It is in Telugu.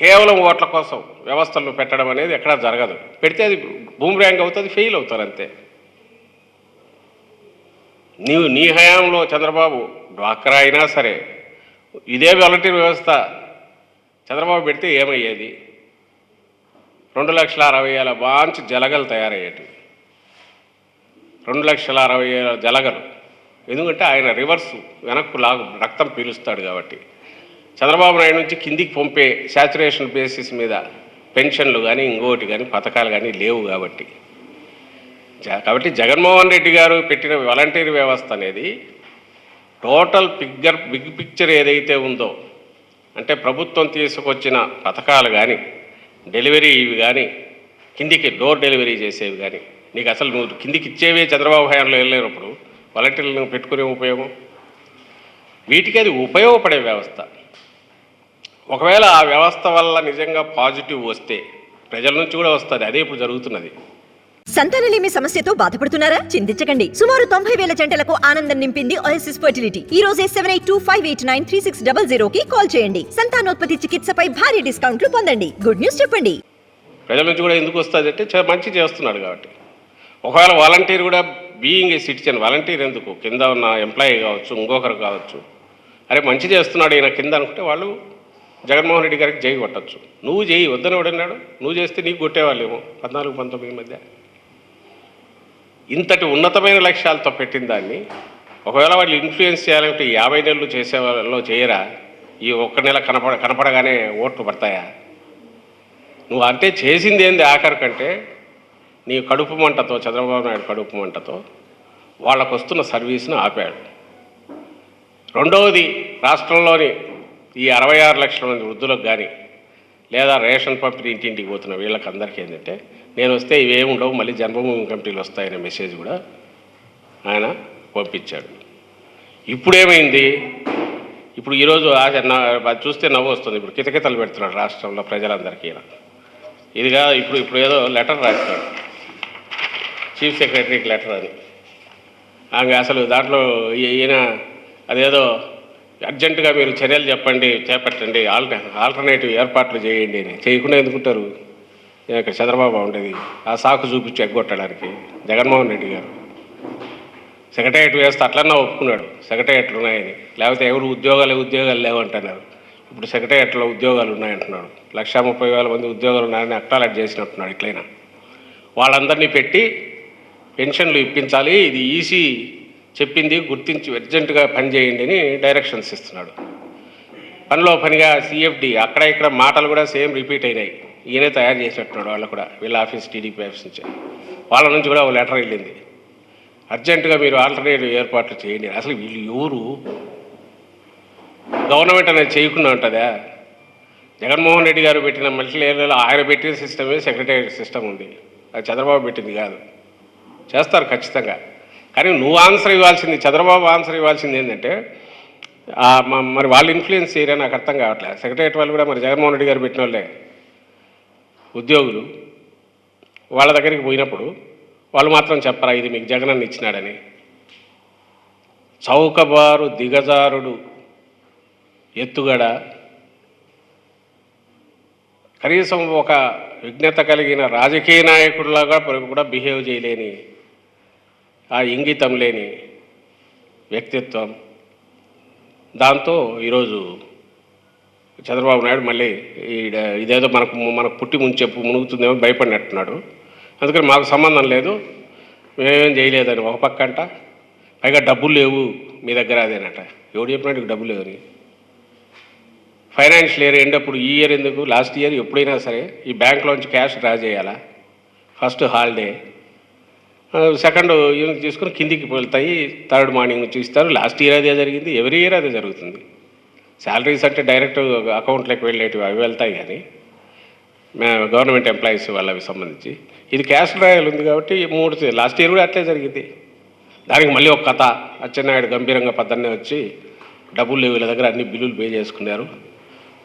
కేవలం ఓట్ల కోసం వ్యవస్థలు పెట్టడం అనేది ఎక్కడా జరగదు. పెడితే అది బూమ్రాంగ్ అవుతుంది ఫెయిల్ అవుతారు అంతే. నీవు నీ హయాంలో చంద్రబాబు డ్వాక్రా అయినా సరే ఇదే వాలంటీర్ వ్యవస్థ చంద్రబాబు పెడితే ఏమయ్యేది? రెండు లక్షల అరవై వేల బాంచ్ జలగలు తయారయ్యేటివి. రెండు లక్షల అరవై వేల జలగలు. ఎందుకంటే ఆయన రివర్స్ వెనక్కు లాగు రక్తం పీలుస్తాడు కాబట్టి. చంద్రబాబు నాయుడు నుంచి కిందికి పంపే శాచురేషన్ బేసిస్ మీద పెన్షన్లు కానీ ఇంకోటి కానీ పథకాలు కానీ లేవు కాబట్టి. కాబట్టి జగన్మోహన్ రెడ్డి గారు పెట్టిన వాలంటీర్ వ్యవస్థ అనేది టోటల్ పిగ్గర్ బిగ్ పిక్చర్ ఏదైతే ఉందో అంటే ప్రభుత్వం తీసుకొచ్చిన పథకాలు కానీ డెలివరీ ఇవి కానీ కిందికి డోర్ డెలివరీ చేసేవి కానీ నీకు అసలు నువ్వు కిందికి ఇచ్చేవే చంద్రబాబు హయాంలో వెళ్ళలేనప్పుడు వాలంటీర్లను పెట్టుకునే ఉపయోగం? వీటికి అది ఉపయోగపడే వ్యవస్థ. ఒకవేళ ఆ వ్యవస్థ వల్ల నిజంగా పాజిటివ్ వస్తే ప్రజల నుంచి కూడా వస్తుంది. అదే ఇప్పుడు జరుగుతున్నది. సంతానలేమి సమస్యతో బాధపడుతున్నారా? చింతించకండి. సుమారు తొంభై వేల జంటలకు ఆనందం నింపింది ఓఎస్ఎస్ ఫర్టిలిటీ ఈ రోజే seven eight two five eight nine three six double zero కి కాల్ చేయండి. సంతానోత్పత్తి చికిత్సపై భారీ డిస్కౌంట్లు పొందండి. గుడ్ న్యూస్ చెప్పండి. ప్రజల నుంచి కూడా ఎందుకు వస్తుంది అంటే మంచి చేస్తున్నాడు కాబట్టి. ఒకవేళ వాలంటీర్ కూడా బీయింగ్ ఏ సిటిజన్ వాలంటీర్ ఎందుకు? కింద ఉన్న ఎంప్లాయీ కావచ్చు ఇంకొకరు కావచ్చు. అరే మంచి చేస్తున్నాడు ఈయన కింద అనుకుంటే వాళ్ళు జగన్మోహన్ రెడ్డి గారికి జై కొట్టచ్చు. నువ్వు చేయి వద్దని ఎవడన్నాడు నువ్వు చేస్తే నీకు కొట్టేవాళ్ళేమో. పద్నాలుగు పంతొమ్మిది మధ్య. ఇంతటి ఉన్నతమైన లక్ష్యాలతో పెట్టిన దాన్ని ఒకవేళ వాళ్ళు ఇన్ఫ్లుయెన్స్ చేయాలంటే యాభై నెలలు చేసే వాళ్ళలో చేయరా? ఈ ఒక్క నెల కనపడ కనపడగానే ఓట్లు పడతాయా? నువ్వు అంటే చేసింది ఏంది ఆఖరి కంటే నీ కడుపు మంటతో చంద్రబాబు నాయుడు కడుపు మంటతో వాళ్ళకు వస్తున్న సర్వీస్ను ఆపాడు. రెండవది రాష్ట్రంలోని ఈ అరవై ఆరు లక్షల మంది వృద్ధులకు కానీ లేదా రేషన్ పంపిణీ ఇంటింటికి పోతున్న వీళ్ళకి అందరికీ ఏంటంటే నేను వస్తే ఇవేమి ఉండవు మళ్ళీ జన్మభూమి కమిటీలు వస్తాయనే మెసేజ్ కూడా ఆయన పంపించాడు. ఇప్పుడేమైంది? ఇప్పుడు ఈరోజు ఆశ అది చూస్తే నవ్వు వస్తుంది. ఇప్పుడు కితకితలు పెడుతున్నాడు రాష్ట్రంలో ప్రజలందరికీ ఇది ఇదిగా ఇప్పుడు ఇప్పుడు ఏదో లెటర్ రాస్తాడు. చీఫ్ సెక్రటరీకి లెటర్ అని ఆమె అసలు దాంట్లో ఈయన అదేదో అర్జెంటుగా మీరు చర్యలు చెప్పండి చేపట్టండి ఆల్ట ఆల్టర్నేటివ్ ఏర్పాట్లు చేయండి అని. చేయకుండా ఎందుకుంటారు? ఇక్కడ చంద్రబాబు ఉండేది. ఆ సాకు చూపించి ఎగ్గొట్టడానికి. జగన్మోహన్ రెడ్డి గారు. సెక్రటరియట్ వేస్తే అట్లన్నా ఒప్పుకున్నాడు. సెక్రటరియట్లు ఉన్నాయని. లేకపోతే ఎవరు ఉద్యోగాలు ఉద్యోగాలు లేవంటున్నారు ఇప్పుడు సెక్రటరియట్లో ఉద్యోగాలు ఉన్నాయంటున్నాడు. లక్షా ముప్పై వేల మంది ఉద్యోగాలు ఉన్నాయని అక్టాలెట్ చేసినట్టున్నాడు ఇట్లయినా వాళ్ళందరినీ పెట్టి పెన్షన్లు ఇప్పించాలి. ఇది ఈసీ చెప్పింది గుర్తించి అర్జెంటుగా పనిచేయండి అని డైరెక్షన్స్ ఇస్తున్నాడు. పనిలో పనిగా సిఎఫ్డి అక్కడ ఇక్కడ మాటలు కూడా సేమ్ రిపీట్ అయినాయి. ఈయనే తయారు చేసినట్టున్నాడు వాళ్ళు కూడా వీళ్ళ ఆఫీస్ టీడీపీ ఆఫీస్ నుంచి. వాళ్ళ నుంచి కూడా ఒక లెటర్ వెళ్ళింది. అర్జెంటుగా మీరు ఆల్టర్నేటివ్ ఏర్పాట్లు చేయండి. అసలు వీళ్ళు ఎవరు? గవర్నమెంట్ అనేది చేయకుండా ఉంటుందా? జగన్మోహన్ రెడ్డి గారు పెట్టిన మల్టీలేయర్లలో ఆయన పెట్టిన సిస్టమే సెక్రటరీ సిస్టమ్ ఉంది. అది చంద్రబాబు పెట్టింది కాదు. చేస్తారు ఖచ్చితంగా. కానీ నువ్వు ఆన్సర్ ఇవ్వాల్సింది చంద్రబాబు ఆన్సర్ ఇవ్వాల్సింది ఏంటంటే మరి వాళ్ళు ఇన్ఫ్లుయెన్స్ చేయరా నాకు అర్థం కావట్లేదు. సెక్రటరీ వాళ్ళు కూడా మరి జగన్మోహన్ రెడ్డి గారు పెట్టిన వాళ్ళే ఉద్యోగులు వాళ్ళ దగ్గరికి పోయినప్పుడు వాళ్ళు మాత్రం చెప్పరా ఇది మీకు జగనన్న ఇచ్చినాడని. చౌకబారు దిగజారుడు ఎత్తుగడ. కనీసం ఒక విజ్ఞత కలిగిన రాజకీయ నాయకుడిలాగా కూడా బిహేవ్ చేయలేని ఆ ఇంగితం లేని వ్యక్తిత్వం. దాంతో ఈరోజు చంద్రబాబు నాయుడు మళ్ళీ ఈడ ఇదేదో మనకు మనకు పుట్టి ముంచెప్పు మునుగుతుందేమో భయపడినట్టున్నాడు. అందుకని మాకు సంబంధం లేదు. మేమేం చేయలేదని ఒక పక్క అంట. పైగా డబ్బులు లేవు మీ దగ్గర అదేనట. ఎవడు చెప్పినట్టు డబ్బులు లేవని? ఫైనాన్షియల్ ఇయర్ ఎండ్ అప్పుడు ఈ ఇయర్ ఎందుకు? లాస్ట్ ఇయర్ ఎప్పుడైనా సరే ఈ బ్యాంక్లోంచి క్యాష్ డ్రా చేయాలా? First holiday. సెకండ్ యూనిట్ తీసుకుని కిందికి వెళ్తాయి. థర్డ్ మార్నింగ్ చూస్తారు లాస్ట్ ఇయర్ అదే జరిగింది. ఎవరీ ఇయర్ అదే జరుగుతుంది. శాలరీస్ అంటే డైరెక్ట్ అకౌంట్లోకి వెళ్ళేటివి అవి వెళ్తాయి కానీ మే- గవర్నమెంట్ ఎంప్లాయీస్ వాళ్ళవి సంబంధించి. ఇది క్యాష్ డ్రాయల్ ఉంది కాబట్టి మూడు లాస్ట్ ఇయర్ కూడా అట్లే జరిగింది. దానికి మళ్ళీ ఒక కథ. అచ్చెన్నాయుడు గంభీరంగా పద్దన్నే వచ్చి డబ్బులు లేవు వీళ్ళ దగ్గర అన్ని బిల్లులు పే చేసుకున్నారు.